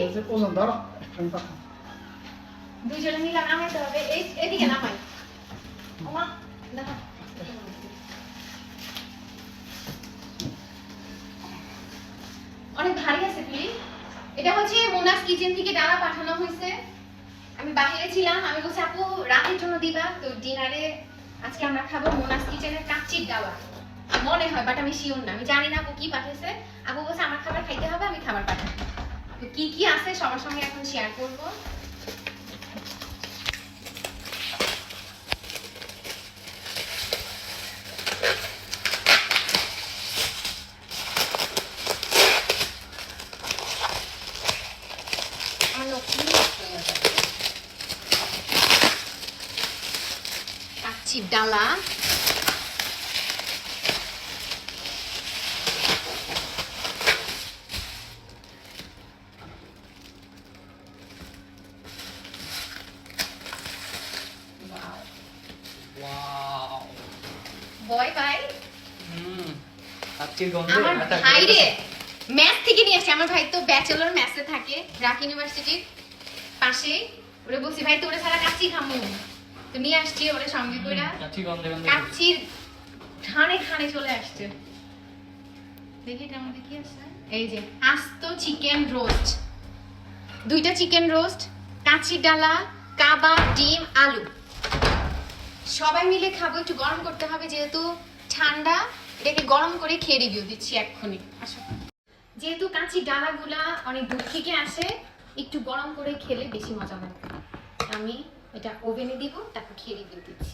বলছে ওজন ধরো। দুজনে মিলে নামাইতে হবে। এই এদিকে নামাই। ওমা দেখো। অনেক ভারী আছে তুই। এটা হচ্ছে মোনাস কিচেন থেকে ডালা পাঠানো হয়েছে। আমি বাইরে ছিলাম। আমি বলছি আপু রাতের জন্য দিবা? তো ডিনারে আজকে আমরা খাব মোনাস কিচেনের কাচ্চির ডালা। মনে হয় বাট আমি শিওর না। আমি জানি না আপু কি পাঠিয়েছে আপু বলছে, আমার খাবার খাইতে হবে, আমি খাবার পাঠাবো কি কি আছে, সবার সঙ্গে এখন শেয়ার করব। ডালা ওয়াও ভয় পাই হুম কাচ্চির গন্ধে আমার ভাই রে ম্যাথ থেকে নিয়ে আমার ভাই তো ব্যাচেলর ম্যাথে থাকে রাক ইউনিভার্সিটির পাশে। ওরে বলছি ভাই তোরে ছাড়া খামু। তো নিয়ে আসছি ওরে সঙ্গে কাচ্চির খানে খানে চলে আসছে। দেখি এটার মধ্যে কি আছে? এই যে আস্ত চিকেন রোস্ট। দুইটা চিকেন রোস্ট কাচ্চির ডালা কাবাব ডিম আলু। সবাই মিলে খাব একটু গরম করতে হবে যেহেতু ঠান্ডা। এটাকে গরম করে খেয়ে রিভিউ দিচ্ছি এক্ষুনি। আসো। যেহেতু কাঁচি ডালাগুলা অনেক দূর থেকে আসে একটু গরম করে খেলে বেশি মজা হবে আমি এটা ওভেনে দিব তারপর খেয়ে রিভিউ দিচ্ছি।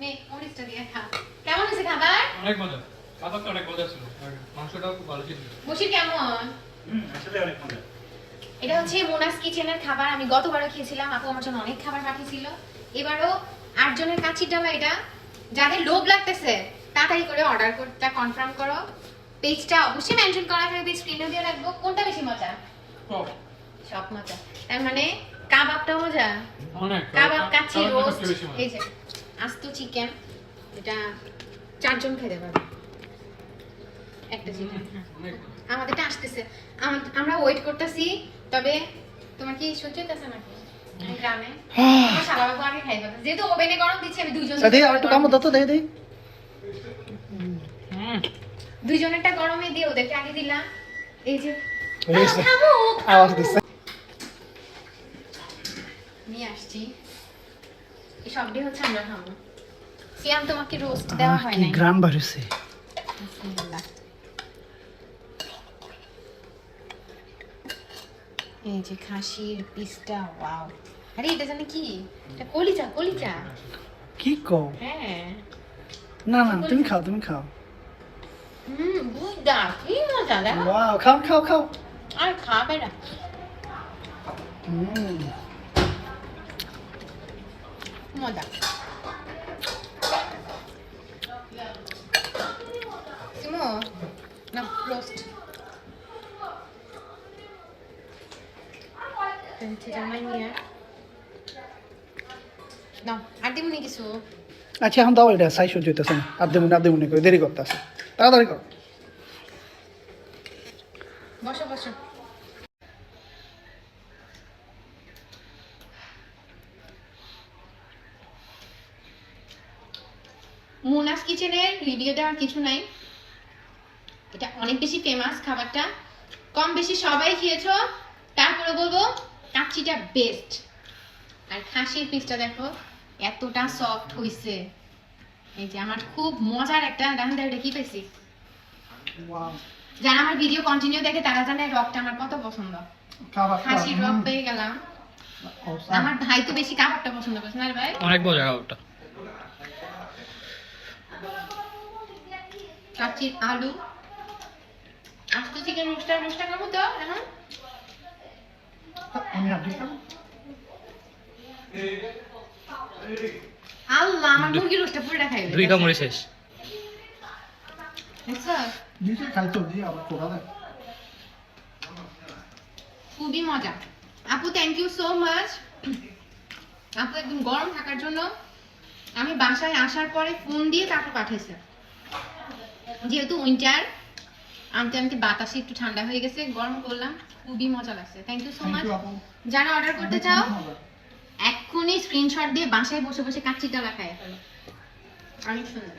নে মরিচটা দিয়ে খা। কেমন হয়েছে খাবার? অনেক মজা। খাবারটা অনেক মজা ছিল। মাংসটাও খুব ভালো ছিল। বসির কেমন? আসলে অনেক মজা। এটা হচ্ছে মোনাস কিচেনের খাবার। আমি গতবারও খেয়েছিলাম। আপু আমার জন্য অনেক খাবার পাঠিয়েছিল। এবারও আটজনের ডালা এটা। যাদের লোভ লাগতেছে তাড়াতাড়ি করে অর্ডার করতে কনফার্ম করো। পেজটা অবশ্যই মেনশন করা থাকবে স্ক্রিনে দিয়ে রাখব। কোনটা বেশি মজা? সব মজা। তার মানে কাবাবটা মজা? কাবাব কাচ্চি রোস্ট। এই যে আস্ত চিকেন এটা চারজন খেতে পারবে। একটা চিকেন আমাদেরটা আসতেছে। আমরা ওয়েট করতেছি তবে তোমার কি সহ্য হইতেছে নাকি? গ্রামে। আমার শালাবাবু আগে খাই। যেহেতু ওভেনে গরম দিচ্ছে আমি দুইজন দেখি আর একটু কামড় দাও তো দেখি দেখি দুইজনেরটা গরমে দিয়ে ওদেরকে আগে দিলাম। এই যে হয়েছে। খাব আওয়াজ দিচ্ছে নিয়ে আসছি। এই সবটাই হচ্ছে আমরা খাব। সিয়াম তোমাকে রোস্ট দেওয়া হয় কি নাই। গ্রাম বাড়ছে। এই যে খাসির পিসটা ওয়াও। আরে এটা জানি কি? এটা কলিজা কলিজা। কি কও? হ্যাঁ। না না তুমি খাও তুমি খাও। হুম বুঝদা কি মজা দেখো। ওয়াও খাও খাও খাও। আর খাবে না। হুম। মজা। সিমো না রোস্ট না আর দিমনি কিছু? আচ্ছা এখন দাও এটা সাই সহ্য হইতেছে না। আর দেবুনি আর দেবুনি করে, দেরি করতে আছে তাড়াতাড়ি করো। মোনাস কিচেনের রিভিউ দেওয়ার কিছু নাই। এটা অনেক বেশি ফেমাস খাবারটা। কম বেশি সবাই খেয়েছো। তারপরে বলব, কাচ্চিটা বেস্ট আর খাসির পিসটা দেখো। এতটা সফট হইছে। এই যে আমার খুব মজার একটা দেখেন তো এটা কি পাইছি? ওয়াও যারা আমার ভিডিও কন্টিনিউ দেখে তারা জানে রকটা আমার কত পছন্দ। হাসির রক পেয়ে গেলাম। আমার ভাই তো বেশি কাবাবটা পছন্দ করছে না ভাই। অনেক মজা খাবারটা কাচির আলু। আস্ত চিকেন রোস্টার রোস্টার করব তো এখন আমি আল্লাহ আমার মুরগির রোস্টটা দুই কামড়ে শেষ। হ্যাঁ, খুবই মজা। আপু থ্যাংক ইউ সো মাচ আপু একদম গরম থাকার জন্য আমি বাসায় আসার পরে ফোন দিয়ে তারপর পাঠাইছে। যেহেতু উইন্টার আমি আমি বাতাসে একটু ঠান্ডা হয়ে গেছে গরম করলাম। খুবই মজা লাগছে। থ্যাংক ইউ সো মাচ যারা অর্ডার করতে চাও এক্ষুনি স্ক্রিনশট দিয়ে বাসায় বসে বসে কাচ্চিটা লাগায় ফেলো। অনেক সুন্দর